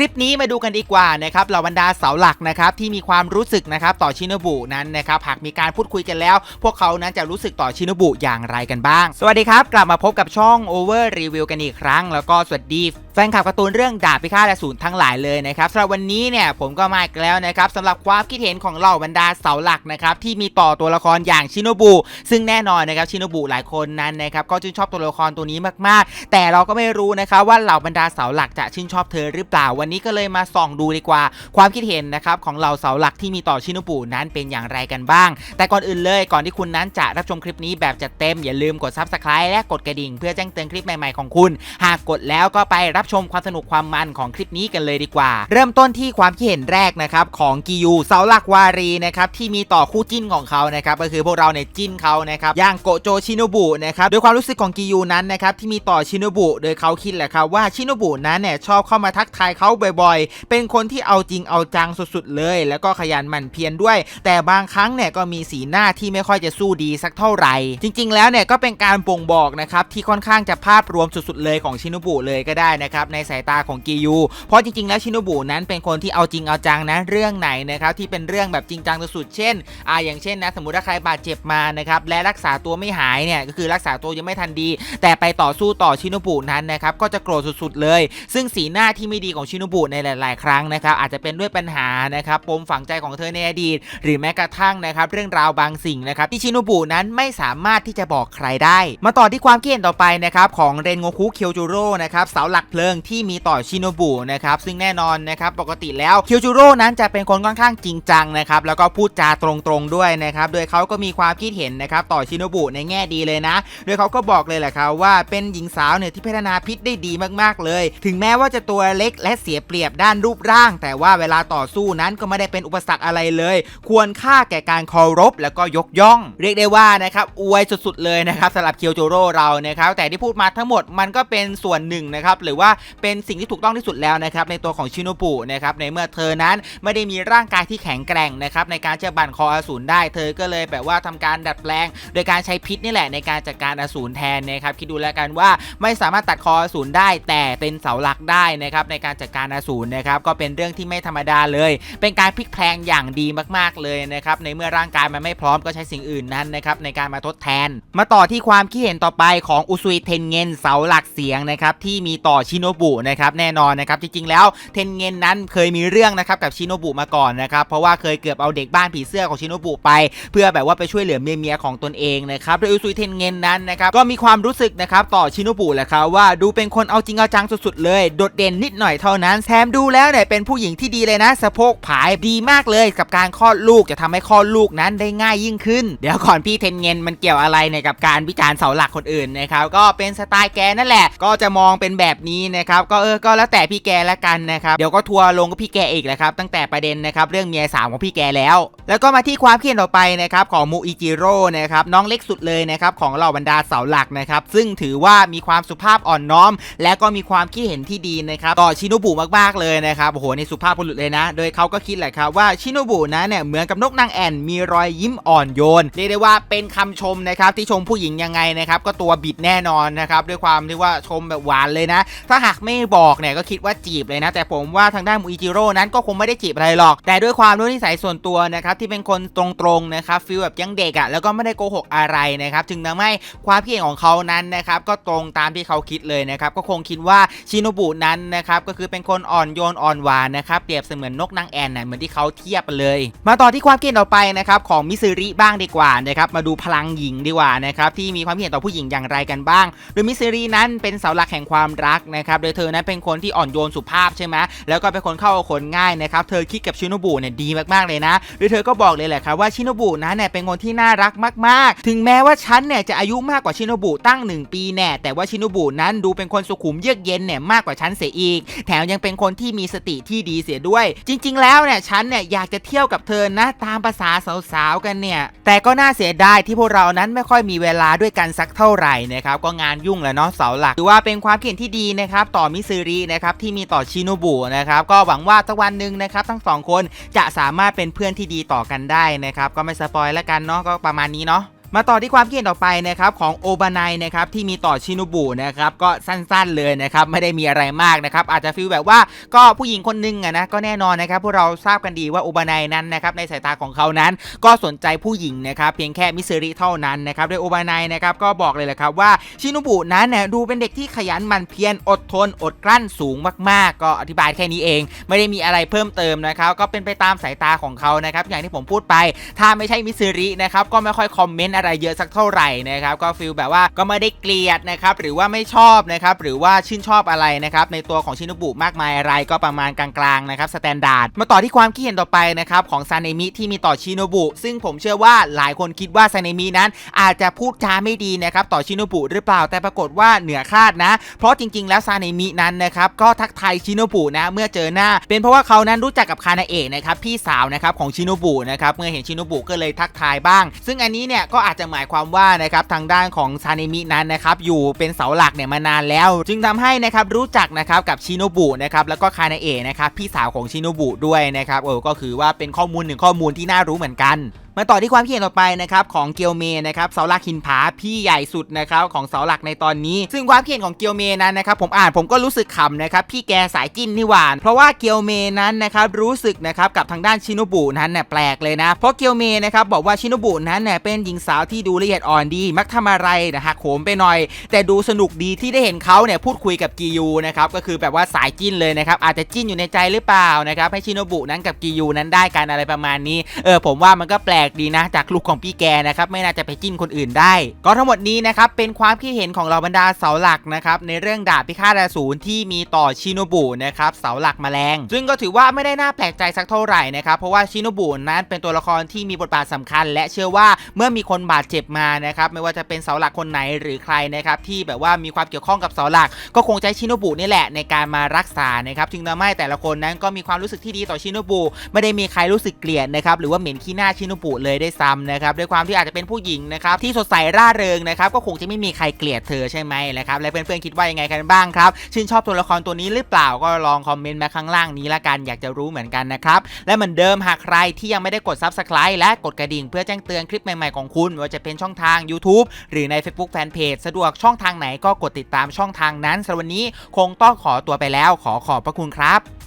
ลิปนี้มาดูกันดีกว่านะครับเหล่าบรรดาเสาหลักนะครับที่มีความรู้สึกนะครับต่อชินบุนั้นนะครับหากมีการพูดคุยกันแล้ว พวกเขานั้นจะรู้สึกต่อชินบุอย่างไรกันบ้าง สวัสดีครับ กลับมาพบกับช่อง Over Review กันอีกครั้ง แล้วก็สวัสดีแฟนคลับการ์ตูนเรื่องดาบพิฆาตอสูรทั้งหลายเลยนะครับสำหรับวันนี้เนี่ยผมก็มาอีกแล้วนะครับสำหรับความคิดเห็นของเหล่าบรรดาเสาหลักนะครับที่มีต่อตัวละครอย่างชินบุซึ่งแน่นอนนะครับชินบุหลายคนนั้นนะครับก็ชื่นชอบตัวละครตัวนี้มากๆ แต่เราก็ไม่รู้นะครับว่าเหล่าบรรดาเสาหลักจะชื่นชอบเธอหรือเปล่าวันนี้ก็เลยมาส่องดูดีกว่า ความคิดเห็นนะครับของเหล่าเสาหลักที่มีต่อชินบุนั้นเป็นอย่างไรกันบ้าง แต่ก่อนอื่นเลยก่อนที่คุณนั้นจะรับชมคลิปนี้แบบจัดเต็มอย่าลืมกด subscribe และกดกระดิ่ง เพื่อแจ้งเตือนคลิปใหม่ๆของคุณ หากกดแล้วก็ไปรับชมความสนุกความมันของคลิปนี้กันเลยดีกว่า เริ่มต้นที่ความคิดเห็นแรกนะครับของกิยูเสาหลักวารีนะครับที่มีต่อคู่จิ้นของเขานะครับก็คือพวกเราเนี่ยจิ้นเขานะครับอย่างโกโจชิโนบุนะครับโดยความรู้สึกของกิยูนั้นนะครับที่มีต่อชิโนบุโดยเขาคิดแหละครับว่าชิโนบุนั้นเนี่ยชอบเข้ามาทักทายเขาบ่อยๆ เป็นคนที่เอาจริงเอาจังสุดๆเลย แล้วก็ขยันหมั่นเพียรด้วย แต่บางครั้งเนี่ยก็มีสีหน้าที่ไม่ค่อยจะสู้ดีสักเท่าไหร่ จริง ๆ แล้วเนี่ยก็เป็นการบ่งบอกนะครับที่ค่อนข้างจะภาพรวมสุดๆเลยของชิโนบุเลยก็ได้นะครับในสายตาของกิยูเพราะจริงๆ แล้วชิโนบุนั้นเป็นคนที่เอาจริงเอาจังนะเรื่องไหนนะครับที่เป็นเรื่องแบบจริงจังสุดๆเช่นอ่าอย่างเช่นนะสมมติถ้าใครบาดเจ็บมานะครับและรักษาตัวไม่หายเนี่ยก็คือรักษาตัวยังไม่ทันดี แต่ไปต่อสู้ต่อชิโนบุนั้นนะครับก็จะโกรธสุดๆเลย ซึ่งสีหน้าที่ไม่ดีของชิโนบุในหลาย ๆ ครั้งนะครับอาจจะเป็นด้วยปัญหานะครับปมฝังใจของเธอในอดีต หรือแม้กระทั่งนะครับเรื่องราวบางสิ่งนะครับที่ชิโนบุนั้นไม่สามารถที่จะบอกใครได้ มาต่อที่ความคิดเห็นต่อไปนะครับของเรนโงคุเคียวจูโร่นะครับเสาหลักเพลงที่มีต่อชิโนบุนะครับซึ่งแน่นอนนะครับปกติแล้วเคียวจูโร่นั้นจะเป็นคนค่อนข้างจริงจังนะครับแล้วก็พูดจาตรงๆด้วยนะครับโดยเขาก็มีความคิดเห็นนะครับต่อชิโนบุในแง่ดีเลยนะ โดยเขาก็บอกเลยแหละครับว่าเป็นหญิงสาวเนี่ยที่พัฒนาพิษได้ดีมากๆเลย ถึงแม้ว่าจะตัวเล็กและเสียเปรียบด้านรูปร่าง แต่ว่าเวลาต่อสู้นั้นก็ไม่ได้เป็นอุปสรรคอะไรเลย ควรค่าแก่การเคารพแล้วก็ยกย่อง เรียกได้ว่านะครับอวยสุดๆเลยนะครับสำหรับเคียวโจโร่เรานะครับแต่ที่พูดมาทั้งหมดมันก็เป็นส่วนหนึ่งนะครับหรือว่าเป็นสิ่งที่ถูกต้องที่สุดแล้วนะครับในตัวของชิโนบุนะครับในเมื่อเธอนั้นไม่ได้มีร่างกายที่แข็งแกร่งนะครับในการจะบั่นคออสูรได้ เธอก็เลยแบบว่าทำการดัดแปลง โดยการใช้พิษนี่แหละในการจัดการอสูรแทนนะครับคิดดูแล้วกันว่าไม่สามารถตัดคออสูรได้ แต่เป็นเสาหลักได้นะครับในการจัดการอสูรนะครับก็เป็นเรื่องที่ไม่ธรรมดาเลย เป็นการพลิกแพลงอย่างดีมากๆเลยนะครับในเมื่อร่างกายมันไม่พร้อมก็ใช้สิ่งอื่นนั้นนะครับในการมาทดแทน มาต่อที่ความคิดเห็นต่อไปของอุซุยเทนเงินเสาหลักเสียงนะครับที่มีต่อชิโนบุนะครับแน่นอนนะครับจริงๆแล้วเทนเงินนั้นเคยมีเรื่องนะครับกับชิโนบุมาก่อนนะครับเพราะว่าเคยเกือบเอาเด็กบ้านผีเสื้อของชิโนบุไป เพื่อแบบว่าไปช่วยเหลือเมียของตนเองนะครับโดยอุซุยเทนเงินนั้นนะครับก็มีความรู้สึกนะครับต่อชิโนบุแหละครับว่าดูเป็นคนเอาจริงเอาจังสุดๆเลยโดดเด่นนิดหน่อยเท่านั้นแถมดูแล้วเนี่ยเป็นผู้หญิงที่ดีเลยนะสะโพกผายดีมากเลยกับการคลอดลูกจะทำให้คลอดลูกนั้นได้ง่ายยิ่งขึ้น เดี๋ยวก่อนพี่เทนเงินมันเกี่ยวอะไรเนี่ยกับการวิจารณ์เสาหลักคนอื่นนะครับก็เป็นสไตล์แกนั่นแหละ ก็จะมองเป็นแบบนี้นะครับก็เออก็แล้วแต่พี่แกละกันนะครับเดี๋ยวก็ทัวร์ลงกับพี่แกอีกแหละครับตั้งแต่ประเด็นนะครับเรื่องเมียสาวของพี่แกแล้ว แล้วก็มาที่ความคิดเห็นต่อไปนะครับของมูอิจิโร่นะครับน้องเล็กสุดเลยนะครับของเหล่าบรรดาเสาหลักนะครับซึ่งถือว่ามีความสุภาพอ่อนน้อม และก็มีความคิดเห็นที่ดีนะครับต่อชิโนบุมากๆเลยนะครับโอ้โหในสุภาพบุรุษเลยนะ โดยเขาก็คิดแหละครับว่าชิโนบุนะเนี่ยเหมือนกับนกนางแอ่นมีรอยยิ้มอ่อนโยนเรียกได้ว่าเป็นคำชมนะครับที่ชมผู้หญิงยังไงนะครับก็ตัวบิดแน่นอนนะครับด้วยความที่ว่าชมแบบหวานเลยนะ ถ้าหากไม่บอกเนี่ยก็คิดว่าจีบเลยนะ แต่ผมว่าทางด้านมูอิจิโร่นั้นก็คงไม่ได้จีบอะไรหรอก แต่ด้วยความรู้นิสัยส่วนตัวนะครับที่เป็นคนตรงๆนะครับฟีลแบบยังเด็กอะ่ะแล้วก็ไม่ได้โกหกอะไรนะครับจึงทำให้ความคิดเห็นของเขานั้นนะครับก็ตรงตามที่เขาคิดเลยนะครับก็คงคิดว่าชิโนบุนั้นนะครับก็คือเป็นคนอ่อนโยนอ่อนหวานนะครับเปรียบเสมือนนกนางแอ่นนะเหมือนที่เขาเทียบไปเลย มาต่อที่ความคิดเห็นต่อไปนะครับของมิซึริบ้างดีกว่านะครับมาดูพลังหญิงดีกว่านะครับที่มีความคิดเห็นต่อผู้หญิงอย่างไรกันบ้าง โดยมิซึรินั้นเป็นเสาหลักแห่งความรักนะครับโดยเธอนั้นเป็นคนที่อ่อนโยนสุภาพใช่ไหมแล้วก็เป็นคนเข้าคนง่ายนะครับเธอคิดกับชิโนบุเนี่ยดีมากๆเลยนะโดยเธอก็บอกเลยแหละครับว่าชิโนบุนั้นเนี่ยเป็นคนที่น่ารักมากๆ ถึงแม้ว่าฉันเนี่ยจะอายุมากกว่าชิโนบุตั้ง 1 ปีแน่แต่ว่าชิโนบุนั้นดูเป็นคนสุขุมเยือกเย็นเนี่ยมากกว่าฉันเสียอีก แถมยังเป็นคนที่มีสติที่ดีเสียด้วย จริง ๆ แล้วเนี่ยฉันเนี่ยอยากจะเที่ยวกับเธอนะตามภาษาสาวๆกันเนี่ยแต่ก็น่าเสียดายที่พวกเรานั้นไม่ค่อยมีเวลาด้วยกันสักเท่าไหร่นะครับก็งานยุ่งแหล้วเนาะเสาหลักถือว่าเป็นความคิดเห็นที่ดีนะครับครับต่อมิซึรินะครับที่มีต่อชิโนบุนะครับก็หวังว่าสักวันหนึ่งนะครับทั้งสองคนจะสามารถเป็นเพื่อนที่ดีต่อกันได้นะครับก็ไม่สปอยแล้วกันเนาะก็ประมาณนี้เนาะ มาต่อที่ความคิดเห็นต่อไปนะครับของโอบานายนะครับที่มีต่อชินุบุนะครับก็สั้นๆเลยนะครับไม่ได้มีอะไรมากนะครับอาจจะฟีลแบบว่าก็ผู้หญิงคนหนึงอะนะก็แน่นอนนะครับพวกเราทราบกันดีว่าโอบานายนั้นนะครับในสายตาของเขานั้น ก็สนใจผู้หญิงนะครับเพียงแค่มิสซิริเท่านั้นนะครับโดยโอบานายนะครับก็บอกเลยแหละครับว่าชินุบุนั้นเนี่ยดูเป็นเด็กที่ขยันหมั่นเพียรอดทน อดกลั้นสูงมากๆ ก็อธิบายแค่นี้เอง ไม่ได้มีอะไรเพิ่มเติมนะครับก็เป็นไปตามสายตาของเขานะครับอย่างที่ผมพูดไป ถ้าไม่ใช่มิสซิรินะครับก็ไม่ค่อยคอมเมนต์อะไรเยอะสักเท่าไหร่นะครับก็ฟีลแบบว่าก็ไม่ได้เกลียดนะครับหรือว่าไม่ชอบนะครับหรือว่าชื่นชอบอะไรนะครับในตัวของชินุบุมากมายอะไรก็ประมาณกลางๆนะครับสแตนดาร์ดมาต่อที่ความคิดเห็นต่อไปนะครับของซาเนมิที่มีต่อชิโนบุซึ่งผมเชื่อว่าหลายคนคิดว่าซาเนมินั้น อาจจะพูดจาไม่ดีนะครับต่อชิโนบุหรือเปล่าแต่ปรากฏว่าเหนือคาดนะ เพราะจริง ๆ แล้วซาเนมินั้นนะครับก็ทักทายชิโนบุนะเมื่อเจอหน้า เป็นเพราะว่าเขานั้นรู้จักกับคานาเอะนะครับพี่สาวนะครับของชิโนบุนะครับเมื่อเห็นชิโนบุก็เลยทักทายบ้าง ซึ่งอันนี้เนี่ยก็อาจจะหมายความว่านะครับทางด้านของซาเนมินั้นนะครับอยู่เป็นเสาหลักเนี่ยมานานแล้ว จึงทำให้นะครับรู้จักนะครับกับชิโนบุนะครับแล้วก็คานาเอะนะครับพี่สาวของชิโนบุด้วยนะครับเออก็คือว่าเป็นข้อมูลหนึ่งข้อมูลที่น่ารู้เหมือนกันมาต่อที่ความคิดเห็นต่อไปนะครับของเกียวเมนะครับเสาหลักหินผาพี่ใหญ่สุดนะครับของเสาหลักในตอนนี้ ซึ่งความคิดเห็นของเกียวเมนั้นนะครับผมอ่านผมก็รู้สึกขำนะครับพี่แกสายจิ้นนี่หวาน เพราะว่าเกียวเมนั้นนะครับรู้สึกนะครับกับทางด้านชิโนบุนั้นเนี่ยแปลกเลยนะ เพราะเกียวเมนะครับบอกว่าชิโนบุนั้นเนี่ยเป็นหญิงสาวที่ดูละเอียดอ่อนดี มักทำอะไรนะหักโหมไปหน่อย แต่ดูสนุกดีที่ได้เห็นเขาเนี่ยพูดคุยกับกิยูนะครับก็คือแบบว่าสายจิ้นเลยนะครับอาจจะจิ้นอยู่ในใจหรือเปล่านะครับให้ชิโนบุนั้นกับกิยูนั้นได้กันอะไรประมาณนี้เออผมว่ามันก็แปลลกดีนะ จากลูกของพี่แกนะครับไม่น่าจะไปจิ้นคนอื่นได้ ก็ทั้งหมดนี้นะครับเป็นความคิดเห็นของเราบรรดาเสาหลักนะครับในเรื่องดาบพิฆาตอสูรที่มีต่อชิโนบุนะครับเสาหลักแมลง ซึ่งก็ถือว่าไม่ได้น่าแปลกใจสักเท่าไหร่นะครับเพราะว่าชิโนบุนั้นเป็นตัวละครที่มีบทบาทสำคัญ และเชื่อว่าเมื่อมีคนบาดเจ็บมานะครับไม่ว่าจะเป็นเสาหลักคนไหนหรือใครนะครับที่แบบว่ามีความเกี่ยวข้องกับเสาหลัก ก็คงใช้ชิโนบุนี่แหละในการมารักษานะครับจึงทำให้แต่ละคนนั้นก็มีความรู้สึกที่ดีต่อชิโนบุไม่ได้มีใครรู้สึกเกลียดนะครับหรือว่าเหม็นขี้หน้าชิโนบุเลยได้ซ้ำนะครับด้วยความที่อาจจะเป็นผู้หญิงนะครับที่สดใสร่าเริงนะครับก็คงจะไม่มีใครเกลียดเธอใช่ไหมนะครับและเพื่อนๆคิดว่ายังไงกันบ้างครับชื่นชอบตัวละครตัวนี้หรือเปล่าก็ลองคอมเมนต์มาข้างล่างนี้ละกันอยากจะรู้เหมือนกันนะครับและเหมือนเดิมหากใครที่ยังไม่ได้กด Subscribe และกดกระดิ่งเพื่อแจ้งเตือนคลิปใหม่ๆของคุณว่าจะเป็นช่องทาง YouTube หรือใน Facebook Fanpage สะดวกช่องทางไหนก็กดติดตามช่องทางนั้นสำหรับวันนี้คงต้องขอตัวไปแล้วขอขอบพระคุณครับ